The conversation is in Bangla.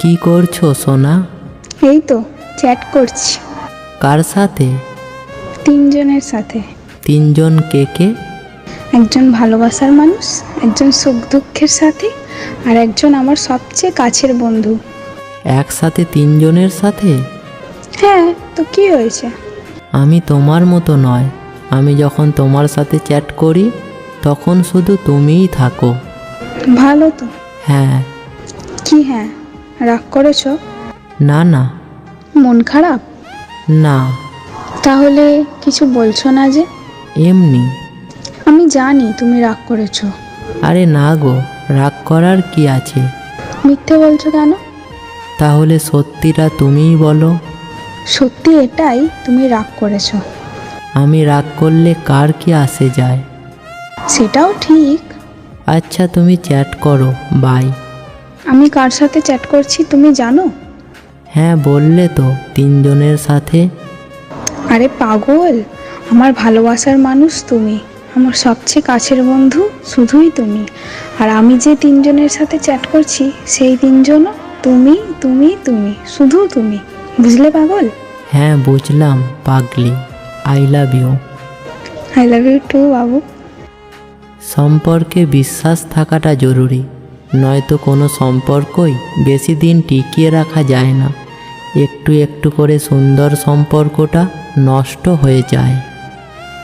কি করছ সোনা? এই তো চ্যাট করছি। কার সাথে? তিনজনের সাথে। তিনজন কে কে? একজন ভালোবাসার মানুষ একজন সুখ দুঃখের সাথে আর একজন আমার সবচেয়ে কাছের বন্ধু। একসাথে তিনজনের সাথে? হ্যাঁ তো কি হয়েছে? আমি তোমার মতো নয়। আমি যখন তোমার সাথে চ্যাট করি তখন শুধু তুমিই থাকো। ভালো তো? হ্যাঁ। কি হ্যাঁ? রাগ করেছ? না না। মন খারাপ? না। তাহলে কিছু বলছো না যে? এমনি। আমি জানি তুমি রাগ করেছ। আরে না গো রাগ করার কি আছে? মিথ্যে বলছো কেন? তাহলে সত্যিটা তুমিই বলো। সত্যি এটাই তুমি রাগ করেছ। আমি রাগ করলে কার কি আসে যায়? সেটাও ঠিক। আচ্ছা তুমি চ্যাট করো বাই। আমি কার সাথে চ্যাট করছি তুমি জানো? হ্যাঁ বললে তো তিনজনের সাথে। আরে পাগল আমার ভালোবাসার মানুষ তুমি। আমার সবচেয়ে কাছের বন্ধু শুধুই তুমি। আর আমি যে তিনজনের সাথে চ্যাট করছি সেই তিনজনও তুমি তুমি তুমি শুধু তুমি। বুঝলে পাগল? হ্যাঁ বুঝলাম পাগলি। I love you I love you too বাবু। সম্পর্কে বিশ্বাস থাকাটা জরুরি। নয়তো কোনো সম্পর্কই বেশি দিন টিকিয়ে রাখা যায় না। একটু একটু করে সুন্দর সম্পর্কটা নষ্ট হয়ে যায়।